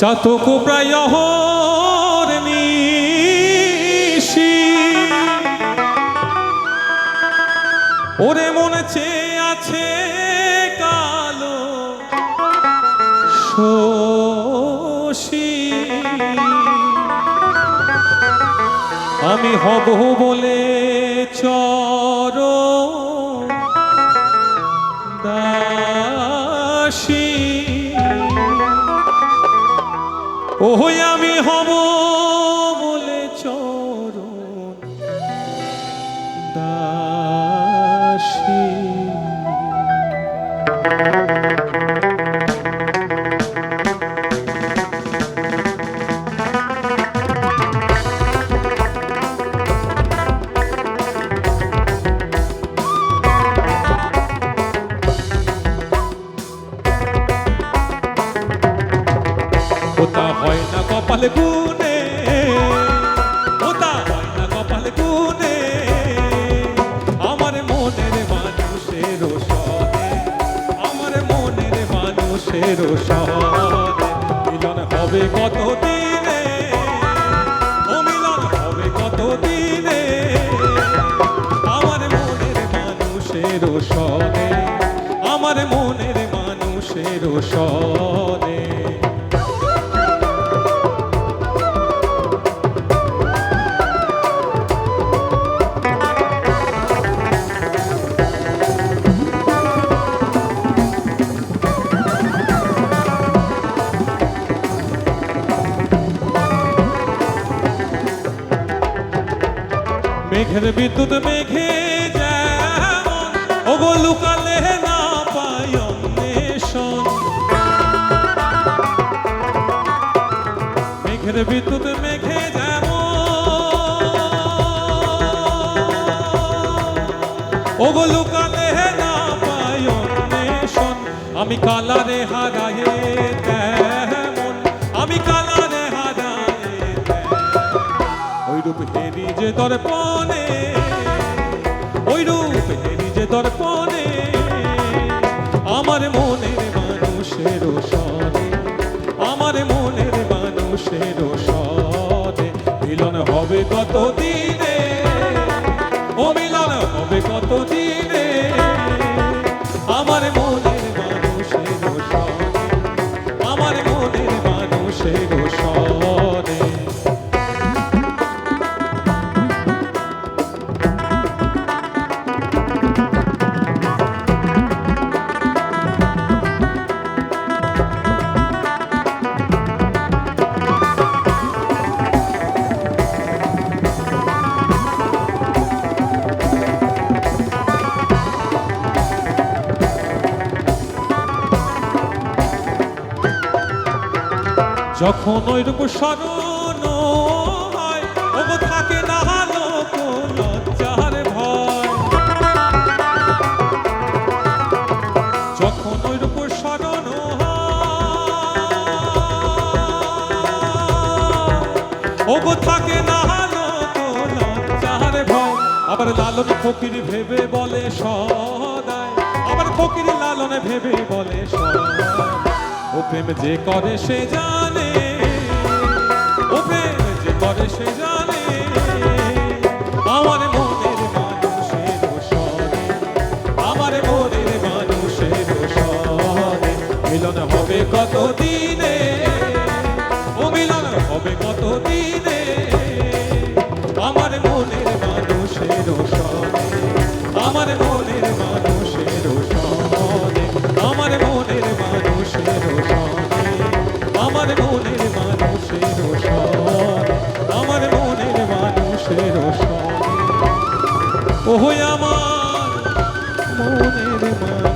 চাতকু প্রায় নিশি। ওরে মনে চেয়ে আছে কালো শশী। আমি হব বলে চর দাসী। ওই আমি হব হয় না কপালে গুনে ওটা হয় না কপালে গুনে আমার মনের মানুষের সনে, আমার মনের মানুষের সনে। মিলন হবে কত দিনে ও মিলন হবে কত দিনে আমার মনের মানুষের সনে, আমার মনের মানুষের সনে। মেঘের বিদ্যুৎ মেঘে যেমন, ওগো লুকালে না পাই অন্বেষণ। মেঘের বিদ্যুৎ মেঘে ওগো লুকালে না পাই অন্বেষণ। আমি কালারে হারায়ে তেমন, আমি কালারে হারায়ে ওই রূপ হেরি যে দর্পণে ওই রূপ যে দর্পণে আমার মনের মানুষের সনে, আমার মনের মানুষের সনে। মিলন হবে কত দিনে ও মিলন হবে কত দিনে আমার যখন ওই রূপ হয় থাকে না স্মরণ থাকে না আবার লালন ফকির ভেবে বলে সদায়, আবার ফকির লালনে ভেবে বলে সদায়। ও প্রেম যে করে সে জানে। ও প্রেম যে করে সে জানে। আমার মনের মানুষের সরে আমার মনের মানুষের সরে মিলন হবে কত দিনে ও মিলন হবে কত দিনে আমার মনের মানুষের মনের মানুষের আমার মনের মানুষের ওহ আমার মনের মানুষ।